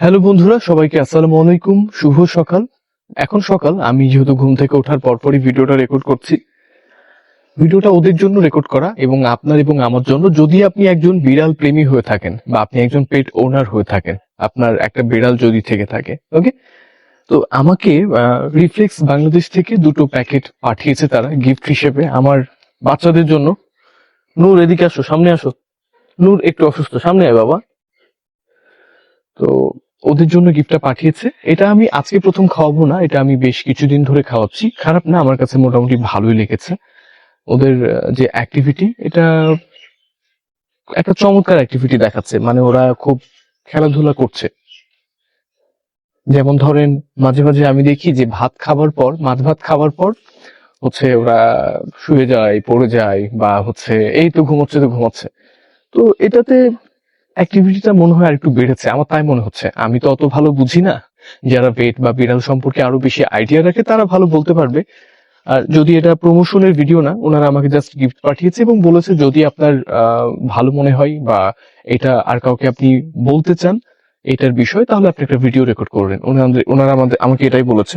Hello বন্ধুরা, সবাইকে আসসালামু আলাইকুম। শুভ সকাল। এখন সকাল, আমি যেহেতু ঘুম থেকে ওঠার পরপরই ভিডিওটা রেকর্ড করছি। ভিডিওটা ওদের জন্য রেকর্ড করা এবং আপনার এবং আমার জন্য। যদি আপনি একজন বিড়াল প্রেমী হয়ে থাকেন বা আপনি একজন পেট ওনার হয়ে থাকেন, আপনার একটা বিড়াল যদি থেকে থাকে ওকে তো আমাকে রিফ্লেক্স বাংলাদেশ থেকে দুটো প্যাকেট পাঠিয়েছে তারা গিফট হিসেবে। আমার বাচ্চাদের জন্য। নূর, এদিকে আসো, সামনে আসো। নূর, একটু অসুস্থ, সামনে আয় বাবা। তো ওদের জন্য গিফটটা পাঠিয়েছে। এটা আমি আজকে প্রথম খাওয়াবো না, এটা আমি বেশ কিছুদিন ধরে খাওয়াচ্ছি। খারাপ না, আমার কাছে মোটামুটি ভালোই লেগেছে। ওদের যে অ্যাক্টিভিটি এটা একটা চমৎকার অ্যাক্টিভিটি দেখাচ্ছে। মানে ওরা খুব খেলাধুলা করছে। যেমন ধরেন, মাঝে মাঝে আমি দেখি যে ভাত খাবার পর, মাছ ভাত খাবার পর হচ্ছে ওরা শুয়ে যায়, পড়ে যায়, বা হচ্ছে এই তো ঘুমোচ্ছে, তো ঘুমাচ্ছে। তো এটাতে অ্যাক্টিভিটিটা মনে হয় আর একটু বেড়েছে। আমার তাই মনে হচ্ছে। আমি তো অত ভালো বুঝি না। যারা পেট বা বিড়াল সম্পর্কে আরও বেশি আইডিয়া রাখে, তারা ভালো বলতে পারবে। আর যদি এটা প্রমোশনের ভিডিও না, ওনারা আমাকে জাস্ট গিফট পাঠিয়েছে এবং বলেছে যদি আপনার ভালো মনে হয় বা এটা আর কাউকে আপনি বলতে চান এটার বিষয়, তাহলে আপনি একটা ভিডিও রেকর্ড করবেন। ওনাদের ওনারা আমাদের আমাকে এটাই বলেছে।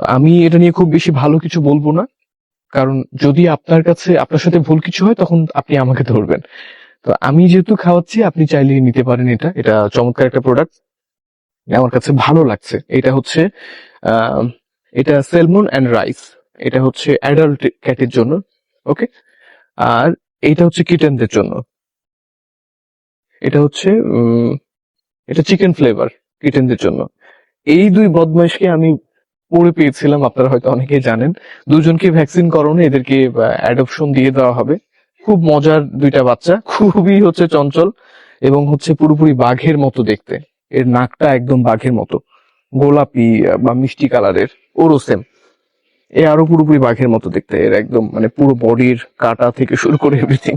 আমি এটা নিয়ে খুব বেশি ভালো কিছু বলব না। কারণ যদি আপনার কাছে আপনার সাথে ভুল কিছু হয়, তখন আপনি আমাকে ধরবেন। তো আমি যেহেতু খাওয়াচ্ছি, আপনি চাইলে নিতে পারেন এটা। এটা চমৎকার একটা প্রোডাক্ট আমার কাছে ভালো লাগছে। এটা হচ্ছে এটা সেলমন অ্যান্ড রাইস এটা হচ্ছে অ্যাডাল্ট ক্যাটের জন্য ওকে আর এটা হচ্ছে কিটেনদের জন্য। এটা হচ্ছে এটা চিকেন ফ্লেভার কিটেনদের জন্য। এই দুই বদমাইশকে আমি পড়ে পেয়েছিলাম, আপনারা হয়তো অনেকেই জানেন। দুজনকে ভ্যাকসিন করানো, এদেরকে অ্যাডপশন দিয়ে দেওয়া হবে। খুব মজার দুইটা বাচ্চা, খুবই হচ্ছে চঞ্চল এবং হচ্ছে পুরোপুরি বাঘের মতো দেখতে। এর নাকটা একদম বাঘের মতো, গোলাপি বা মিষ্টি কালারের, ওরও সেম এ আরও পুরোপুরি বাঘের মতো দেখতে, এর একদম মানে পুরো বডির কাটা থেকে শুরু করে এভরিথিং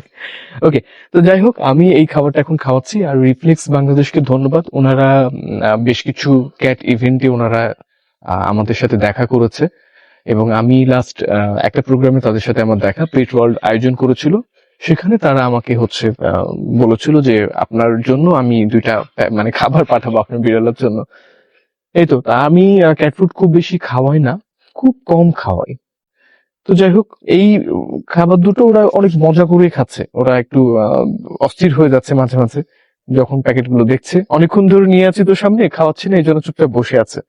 ওকে তো যাই হোক, আমি এই খাবারটা এখন খাওয়াচ্ছি আর রিফ্লেক্স বাংলাদেশকে ধন্যবাদ। ওনারা বেশ কিছু ক্যাট ইভেন্টে ওনারা আমাদের সাথে দেখা করেছে। এবং আমি লাস্ট একটা প্রোগ্রামে তাদের সাথে আমার দেখা পেট ওয়ার্ল্ড আয়োজন করেছিল। সেখানে তারা আমাকে হচ্ছে বলেছিল যে আপনার জন্য আমি দুইটা মানে খাবার পাঠাবো আপনার বিড়ালের জন্য। এই তো আমি ক্যাট ফুড খুব বেশি খাওয়াই না, খুব কম খাওয়াই। তো যাই হোক, এই খাবার দুটো ওরা অনেক মজা করে খাচ্ছে। ওরা একটু অস্থির হয়ে যাচ্ছে মাঝে মাঝে, যখন প্যাকেটগুলো দেখছে। অনেকক্ষণ ধরে নিয়ে আছি তো সামনে, খাওয়াচ্ছি না, এই জন্য চুপচাপ বসে আছে।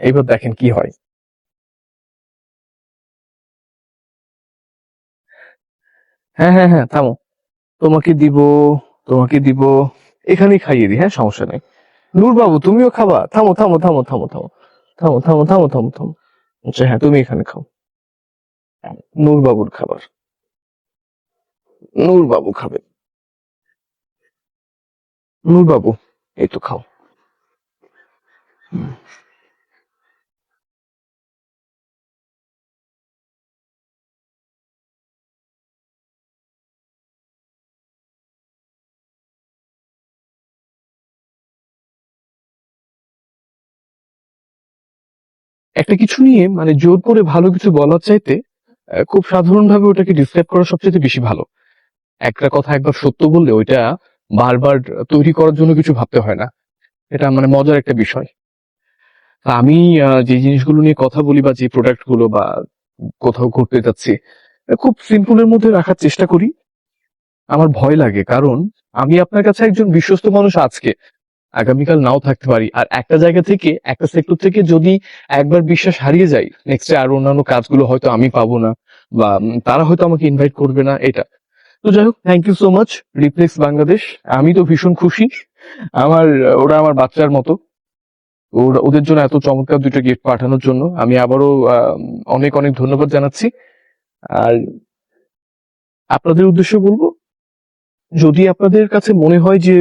এইবার দেখেন কি হয়। হ্যাঁ হ্যাঁ হ্যাঁ থামো। তোমাকে দিব তোমাকে দিব। এখানেই খাইয়ে দিই হ্যাঁ সমস্যা নেই। নূর বাবু তুমিও খাবা। থামো থামো থামো থামো থামো। থামো থামো থামো থামো থামো। আচ্ছা হ্যাঁ তুমি এখানে খাও। নূর বাবুর খাবার। নূর বাবু খাবে। নূর বাবু এই তো খাও। একটা কিছু নিয়ে মানে জোর করে ভালো কিছু বলার চাইতে খুব সাধারণভাবে ওটাকে ডিসক্রাইব করা সবচেয়ে বেশি ভালো। একটা কথা একবার সত্য বললে ওইটা বারবার তৈরি করার জন্য কিছু ভাবতে হয় না। এটা মানে মজার একটা বিষয়। আমি যে জিনিসগুলো নিয়ে কথা বলি বা যে প্রোডাক্টগুলো বা কোথাও ঘুরতে যাচ্ছি, খুব সিম্পলের মধ্যে রাখার চেষ্টা করি। আমার ভয় লাগে, কারণ আমি আপনার কাছে একজন বিশ্বস্ত মানুষ আজকে। আগামীকাল নাও থাকতে পারি। আর একটা জায়গা থেকে, একটা সেক্টর থেকে যদি একবার বিশ্বাস হারিয়ে যায় নেক্সট আর অন্যান্য কাজগুলো হয়তো আমি পাবো না, বা তারা হয়তো আমাকে ইনভাইট করবে না, এটা। তো যাই হোক thank you so much Reflex Bangladesh আমি তো ভীষণ খুশি। আমার, ওরা আমার বাচ্চার মতো। ওরা, ওদের জন্য এত চমৎকার দুটো গিফট পাঠানোর জন্য। আমি আবারও অনেক অনেক ধন্যবাদ জানাচ্ছি। আর আপনাদের উদ্দেশ্যে বলব, যদি আপনাদের কাছে মনে হয় যে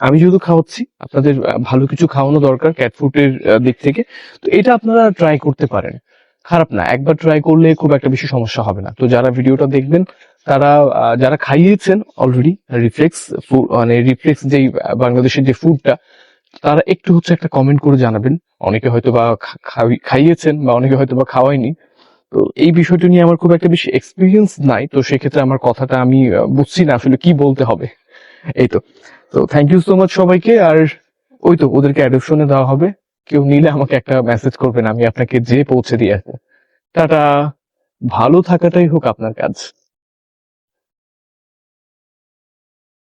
আমি যেহেতু খাওয়াচ্ছি আপনাদের ভালো কিছু খাওয়ানো দরকার ক্যাট ফুডের দিক থেকে। তো এটা আপনারা ট্রাই করতে পারেন। খারাপ না একবার ট্রাই করলে খুব একটা বেশি সমস্যা হবে না। তো যারা ভিডিওটা দেখবেন তারা যারা খাইয়েছেন অলরেডি রিফ্লেক্স মানে রিফ্লেক্স আহ, বাংলাদেশের যে ফুডটা তারা একটু হচ্ছে একটা কমেন্ট করে জানাবেন। অনেকে হয়তো বা খাই- খাইয়েছেন বা অনেকে হয়তো বা খাওয়ায়নি। তো এই বিষয়টা নিয়ে আমার খুব একটা বেশি এক্সপিরিয়েন্স নাই। তো সেক্ষেত্রে আমার কথাটা আমি বুঝছি না আসলে কি বলতে হবে। এই তো তো থ্যাংক ইউ সো মাচ সবাইকে। আর ওই তো, ওদেরকে অ্যাডপশনে দেওয়া হবে। কেউ নিলে আমাকে একটা মেসেজ করবেন, আমি আপনাকে যে পৌঁছে দিয়ে আসব। টাটা। ভালো থাকাটাই হোক আপনার কাজ।